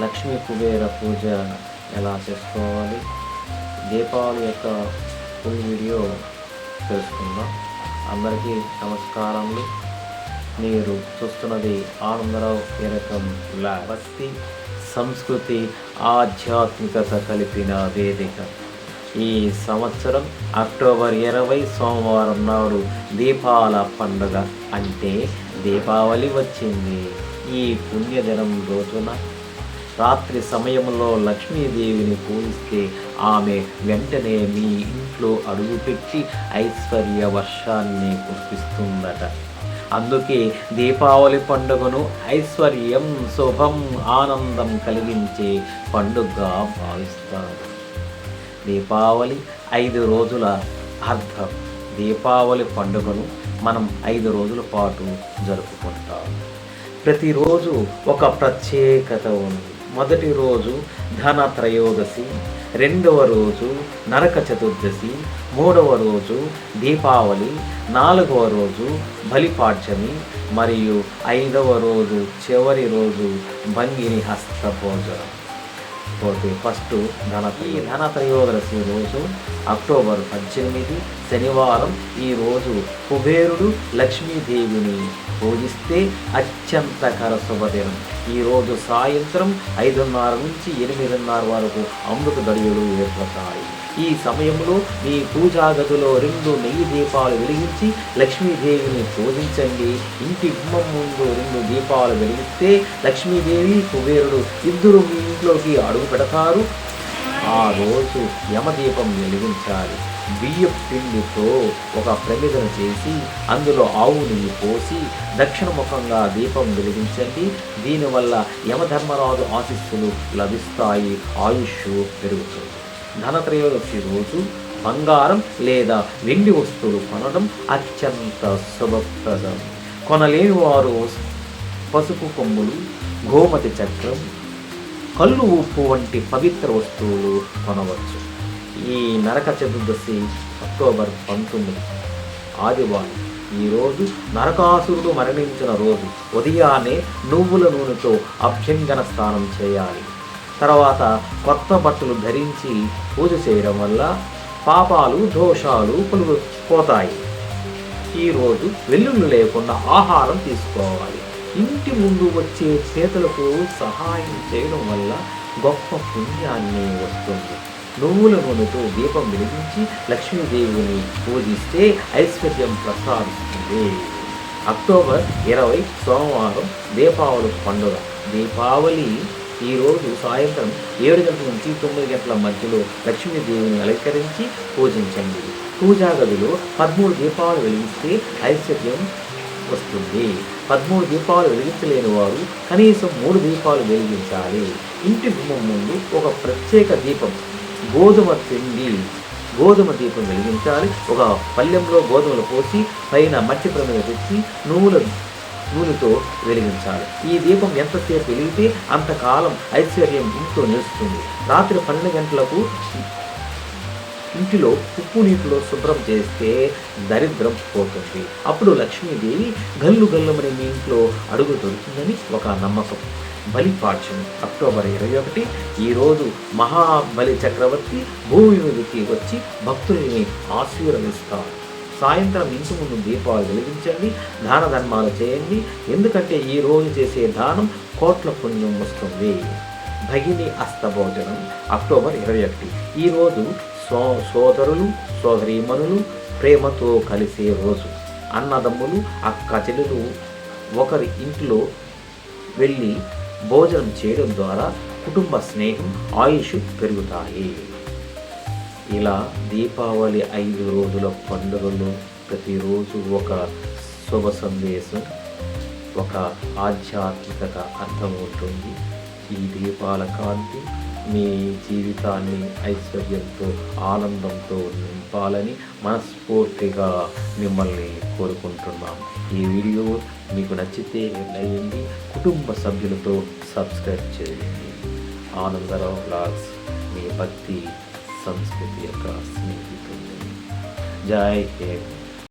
లక్ష్మీ కుబేర పూజ ఎలా చేసుకోవాలి? దీపావళి యొక్క ఫుల్ వీడియో తెలుసుకుందాం. అందరికీ నమస్కారములు. మీరు చూస్తున్నది ఆనందరావు కీరకం భక్తి సంస్కృతి ఆధ్యాత్మికత కలిపిన వేదిక. ఈ సంవత్సరం అక్టోబర్ ఇరవై సోమవారం నాడు దీపాల పండుగ అంటే దీపావళి వచ్చింది. ఈ పుణ్యదినం రోజున రాత్రి సమయంలో లక్ష్మీదేవిని పూజిస్తే ఆమె వెంటనే మీ ఇంట్లో అడుగుపెట్టి ఐశ్వర్య వర్షాన్ని కురిపిస్తుందట. అందుకే దీపావళి పండుగను ఐశ్వర్యం శుభం ఆనందం కలిగించే పండుగగా భావిస్తారు. దీపావళి ఐదు రోజుల అర్థం. దీపావళి పండుగను మనం ఐదు రోజుల పాటు జరుపుకుంటాం. ప్రతిరోజు ఒక ప్రత్యేకత ఉంది. మొదటి రోజు ధన త్రయోదశి రెండవ రోజు నరక చతుర్దశి మూడవ రోజు దీపావళి నాలుగవ రోజు బలిపాడ్యమి మరియు ఐదవ రోజు చివరి రోజు భంగిని హస్త భోజనం. ఓకే ఫస్ట్ ధన ఈ ధన త్రయోదశి రోజు అక్టోబర్ పద్దెనిమిది శనివారం ఈరోజు కుబేరుడు లక్ష్మీదేవిని పూజిస్తే అత్యంతకర శుభదినం. ఈరోజు సాయంత్రం ఐదున్నర నుంచి ఎనిమిదిన్నర వరకు అమృత గడియలు ఏర్పడతాయి. ఈ సమయంలో మీ పూజా గదిలో రెండు నెయ్యి దీపాలు వెలిగించి లక్ష్మీదేవిని పూజించండి. ఇంటి గుమ్మం ముందు రెండు దీపాలు వెలిగిస్తే లక్ష్మీదేవి కుబేరుడు ఇద్దరు మీ ఇంట్లోకి అడుగు పెడతారు. ఆ రోజు యమదీపం వెలిగించాలి. బియ్య పిండితో ఒక ప్రమిదను చేసి అందులో ఆవు నెయ్యి పోసి దక్షిణముఖంగా దీపం వెలిగించండి. దీనివల్ల యమధర్మరాజు ఆశీస్సులు లభిస్తాయి. ఆయుష్ పెరుగుతుంది. ధనత్రయోదశి రోజు బంగారం లేదా వెండి వస్తువులు కొనడం అత్యంత శుభప్రదం. కొనలేని వారు పసుపు కొమ్ములు గోమతి చక్రం కళ్ళు ఉప్పు వంటి పవిత్ర వస్తువులు కొనవచ్చు. ఈ నరక చతుర్దశి అక్టోబర్ పంతొమ్మిది ఆదివారం. ఈరోజు నరకాసురుడు మరణించిన రోజు ఉదయాన్నే నువ్వుల నూనెతో అభ్యంగన స్నానం చేయాలి. తర్వాత కొత్త బట్టలు ధరించి పూజ చేయడం వల్ల పాపాలు దోషాలు పలుగు పోతాయి. ఈరోజు వెల్లుల్లి లేకుండా ఆహారం తీసుకోవాలి. ఇంటి ముందు వచ్చే చేతులకు సహాయం చేయడం వల్ల గొప్ప పుణ్యాన్ని వస్తుంది. నువ్వుల నూనెతో దీపం వెలిగించి లక్ష్మీదేవిని పూజిస్తే ఐశ్వర్యం ప్రసాదిస్తుంది. అక్టోబర్ ఇరవై సోమవారం దీపావళి పండుగ. దీపావళి ఈరోజు సాయంత్రం ఏడు గంటల నుంచి తొమ్మిది గంటల మధ్యలో లక్ష్మీదేవిని అలంకరించి పూజించండి. పూజా గదిలో పదమూడు దీపాలు వెలిగిస్తే ఐశ్వర్యం వస్తుంది. పదమూడు దీపాలు వెలిగించలేని వారు కనీసం మూడు దీపాలు వెలిగించాలి. ఇంటి గుమ్మం ముందు ఒక ప్రత్యేక దీపం గోధుమ పిండి గోధుమ దీపం వెలిగించాలి. ఒక పల్లెంలో గోధుమలు పోసి పైన మట్టి ప్రమిద తెచ్చి నువ్వుల నూనెతో వెలిగించాలి. ఈ దీపం ఎంతసేపు వెలిగితే అంతకాలం ఐశ్వర్యం ఇంట్లో నిలుస్తుంది. రాత్రి పన్నెండు గంటలకు ఇంటిలో ఉప్పు నీటిలో శుభ్రం చేస్తే దరిద్రం పోతుంది. అప్పుడు లక్ష్మీదేవి గల్లు గల్లుమని మీ ఇంట్లో అడుగు దొరుకుతుందని ఒక నమ్మకం. బలిపాడ్యం అక్టోబర్ ఇరవై ఒకటి ఈరోజు మహాబలి చక్రవర్తి భూమి మీదకి వచ్చి భక్తుల్ని ఆశీర్వదిస్తారు సాయంత్రం ఇంటి ముందు దీపాలు వెలిగించండి దాన ధర్మాలు చేయండి. ఎందుకంటే ఈ రోజు చేసే దానం కోట్ల పుణ్యం వస్తుంది. భగిని అస్తభోజనం అక్టోబర్ ఇరవై ఒకటి. ఈరోజు సో సోదరులు సోదరీమణులు ప్రేమతో కలిసే రోజు. అన్నదమ్ములు అక్క చెల్లెలు ఒకరి ఇంట్లో వెళ్ళి భోజనం చేయడం ద్వారా కుటుంబ స్నేహం ఆయుష్ పెరుగుతాయి. ఇలా దీపావళి ఐదు రోజుల పండుగలో ప్రతిరోజు ఒక శుభ సందేశం ఒక ఆధ్యాత్మికత అర్థం ఉంటుంది ఈ దీపాల కాంతి మీ జీవితాన్ని ఐశ్వర్యంతో ఆనందంతో నింపాలని మనస్ఫూర్తిగా మిమ్మల్ని కోరుకుంటున్నాం. ఈ వీడియో మీకు నచ్చితే లైండి కుటుంబ సభ్యులతో సబ్స్క్రైబ్ చేయండి. ఆనందరావు బ్లాగ్స్ మీ భక్తి సంస్కృతి యొక్క స్నేహితులు జై హింద్